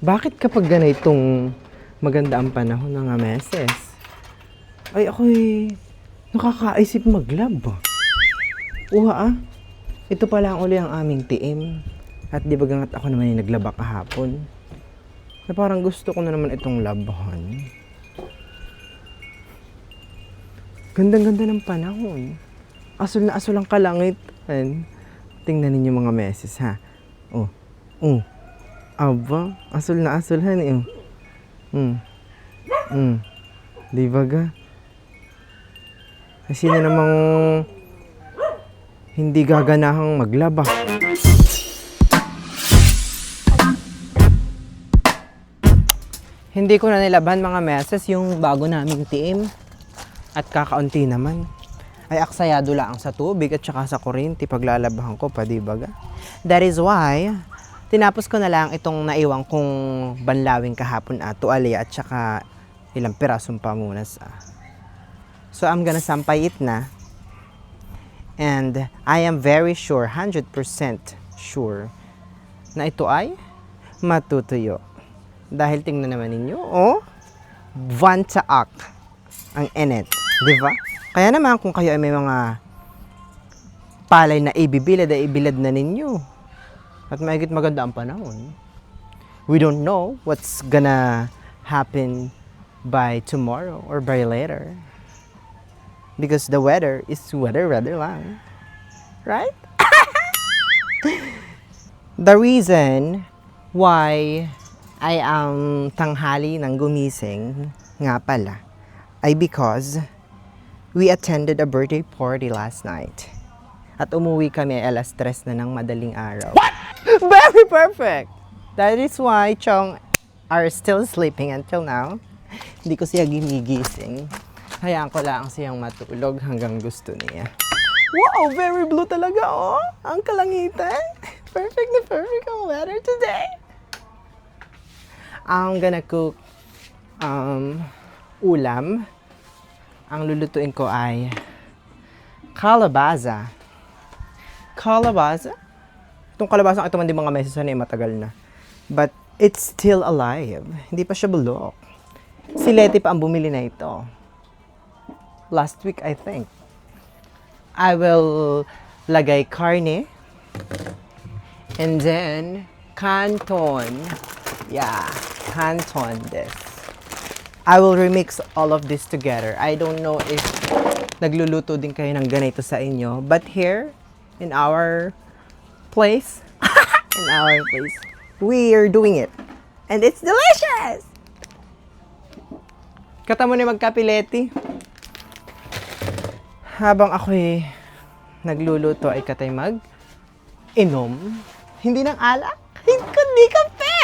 Bakit kapag ganitong maganda ang panahon ng meses? Ay, ako'y nakakaisip maglab. Uha ah. Ito pala ang uli ang aming tiim. At di ba ako naman yung naglaba kahapon? Na parang gusto ko na naman itong labahan. Gandang-ganda ng panahon. Asul na asul ang kalangitan. Tingnan ninyo mga meses ha. Oh. Oh. Aba, asul na asul han eh. Hmm. Hmm. Di ba ga? Kasi na namang hindi gaganahang maglaba. Hindi ko na nilaban mga meses yung bago naming team. At kakaunti naman. Ay aksayado lang sa tubig at saka sa kuryente paglalabahan ko pa, di ba ga? That is why, tinapos ko na lang itong naiwang kong banlawing kahapon at tuwalya at saka ilang pirasong pamunas. Ah. So I'm gonna sampay it na. And I am very sure, 100% sure, na ito ay matutuyo. Dahil tingnan naman ninyo, oh, vantaak ang enet. Di ba? Kaya naman kung kayo ay may mga palay na ibibilad ay ibilad na ninyo. At mahigit maganda ang panahon. We don't know what's gonna happen by tomorrow or by later. Because the weather is weather weather lang. Right? the reason why I am tanghali ng gumising nga pala ay because we attended a birthday party last night. At umuwi kami alas tres na ng madaling araw. What? Very perfect! That is why Chong are still sleeping until now. Hindi ko siya ginigising. Hayaan ko lang siyang matulog hanggang gusto niya. Wow, very blue talaga, oh. Ang kalangitan. Perfect na perfect ang weather today. I'm gonna cook um, ulam. Ang lulutuin ko ay calabaza. Calabaza? Itong kalabasa ito man din mga meses na eh, matagal na. But it's still alive. Hindi pa siya bulok. Si Leti pa ang bumili na ito. Last week, I think. I will lagay karne. And then, canton. Yeah, canton this. I will remix all of this together. I don't know if nagluluto din kayo ng ganito sa inyo. But here, in our place, in our place, we are doing it. And it's delicious! Kata mo na magkapileti. Habang ako'y nagluluto ay katay mag inom. Hindi ng alak, kundi kape!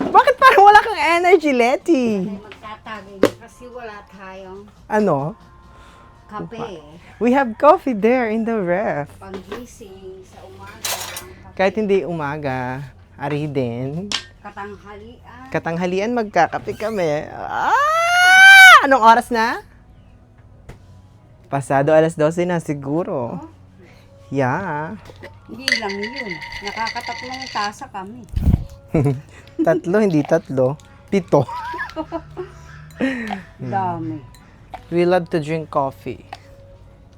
Bakit parang wala kang energy, Letty? Magtatagay kasi wala tayong Ano? Kape. We have coffee there in the ref. Panggising sa umaga, kape. Kahit hindi umaga, ari din. katanghalian. Katanghalian magkakape kami. Ah! Anong oras na? Pasado alas 12 na siguro. Yeah. Hindi lang yun. Nakakatatlong tasa kami. Tatlo, hindi tatlo. Pito. Dami. We love to drink coffee.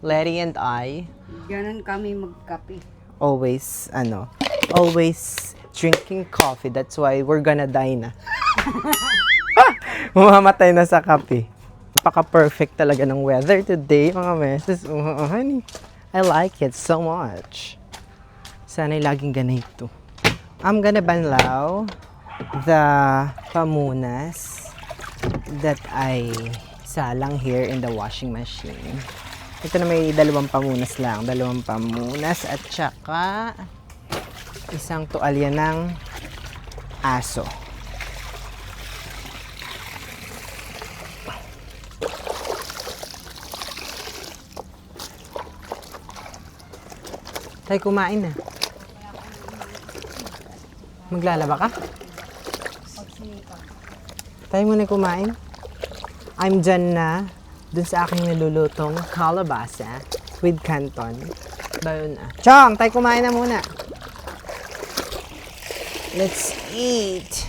Letty and I Ganun kami magkape. always, ano, always drinking coffee. That's why we're gonna die na. Mamamatay na sa kape. Napaka-perfect talaga ng weather today, mga meses. Uh, honey, I like it so much. Sana'y laging ganito. I'm gonna banlaw the pamunas that I salang here in the washing machine. Ito na may dalawang pamunas lang. Dalawang pamunas at saka isang tuwalya ng aso. Tay, kumain na. Maglalaba ka? Tayo muna kumain. I'm done na dun sa aking nilulutong kalabasa with canton. Bayo na. Chong, tayo kumain na muna. Let's eat.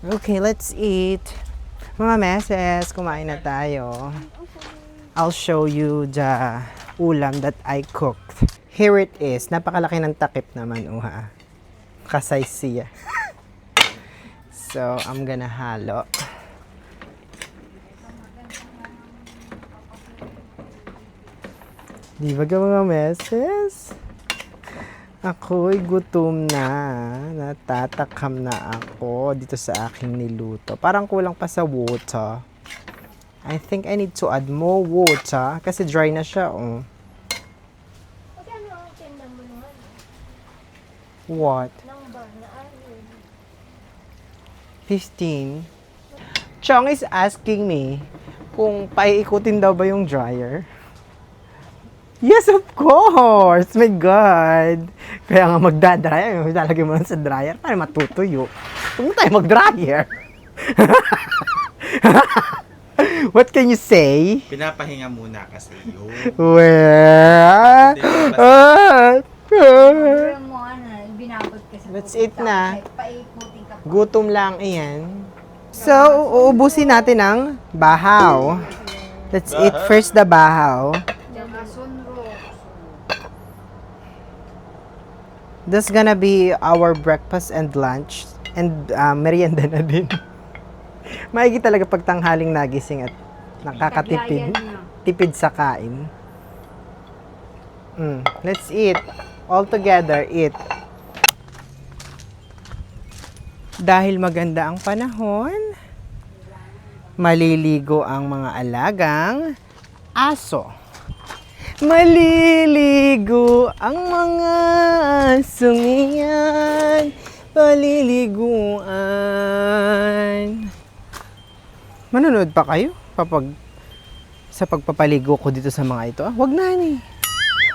Okay, let's eat. Mga meses, kumain na tayo. I'll show you the ulam that I cooked. Here it is. Napakalaki ng takip naman, uha. Kasay siya. so, I'm gonna halo. Di ba ka mga meses? Ako'y gutom na. Natatakam na ako dito sa aking niluto. Parang kulang pa sa water. I think I need to add more water kasi dry na siya. Oh. Mo naman? What? 15. Chong is asking me kung paiikutin daw ba yung dryer. Yes, of course! My God! Kaya nga magdadryer, lalagay mo lang sa dryer para matutuyo. Huwag mo tayo mag-dryer. What can you say? Pinapahinga muna kasi yun. Well, ah, Pero mo ano, binabot ka sa na. tapos Paikutin ka pa. Gutom lang iyan. So, uubusin natin ang bahaw. Let's eat first the bahaw. That's gonna be our breakfast and lunch. And uh, merienda na din. Maigi talaga pag tanghaling nagising at nakakatipid. Tipid sa kain. Mm, let's eat. All together, eat. Dahil maganda ang panahon, maliligo ang mga alagang aso. Maliligo ang mga asong iyan, paliliguan. Manonood pa kayo papag sa pagpapaligo ko dito sa mga ito? Ah, wag na ni.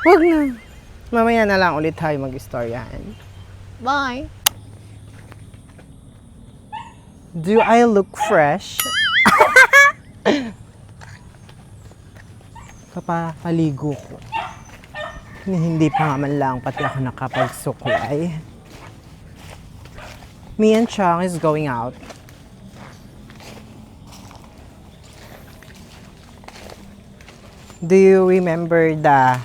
Wag na. Mamaya na lang ulit tayo mag-istoryahan. Bye. Do I look fresh? Kapapaligo ko. Hindi pa nga man lang pati ako nakapagsuklay. Me and Chang is going out. Do you remember the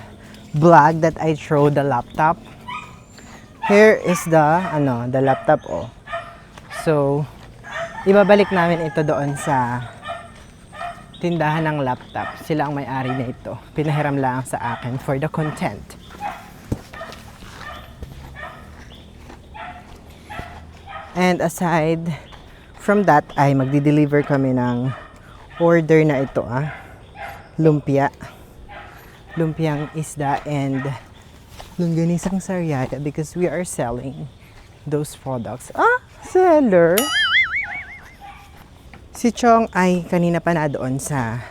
vlog that I throw the laptop? Here is the, ano, the laptop, oh. So, ibabalik namin ito doon sa tindahan ng laptop. Sila ang may-ari na ito. Pinahiram lang sa akin for the content. And aside from that, ay magdi-deliver kami ng order na ito, ah lumpia. Lumpiang isda and longganisang sariaya because we are selling those products. Ah, seller! Si Chong ay kanina pa na doon sa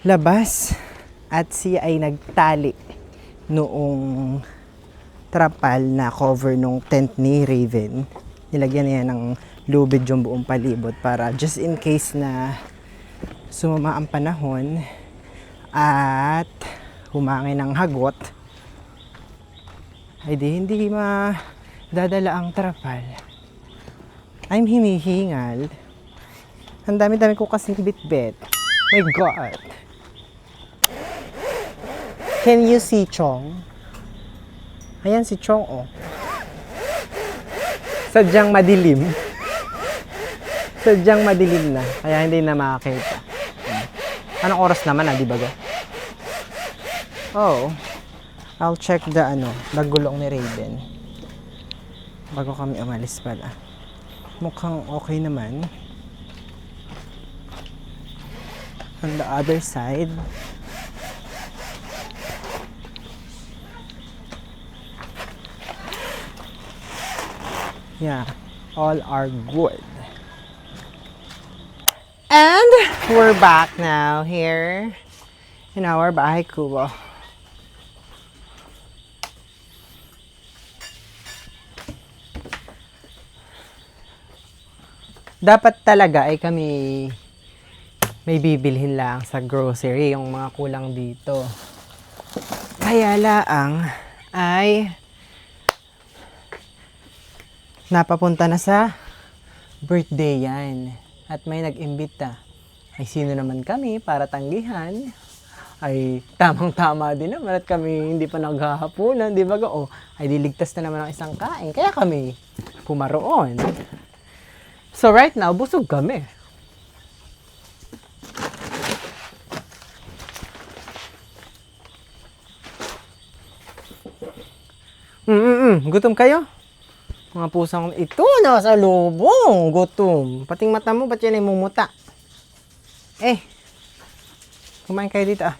labas at siya ay nagtali noong trapal na cover nung tent ni Raven. Nilagyan niya ng lubid yung buong palibot para just in case na sumama ang panahon at humangin ng hagot, ay di hindi madadala ang trapal. I'm hinihingal. Ang dami-dami ko kasing bit-bit. My God. Can you see Chong? Ayan si Chong, oh. Sadyang madilim. Sadyang madilim na. Kaya hindi na makakita. Anong oras naman ah, di ba? Oh. I'll check the ano, the gulong ni Raven. Bago kami umalis pala. Mukhang okay naman. On the other side. Yeah, all are good. And we're back now here in our bahay kubo. Dapat talaga ay kami may bibilhin lang sa grocery, yung mga kulang dito. Kaya laang ay napapunta na sa birthday yan. At may nag-imbita. Ay sino naman kami para tanggihan? Ay tamang-tama din naman at kami hindi pa naghahapunan, di ba? O, ay diligtas na naman ang isang kain. Kaya kami pumaroon. So right now, busog kami. Mm-mm, gutom kayo? Mga pusang ito, nasa lubong, gutom. Pating mata mo, ba't yan ay mumuta? Eh, kumain kayo dito ah.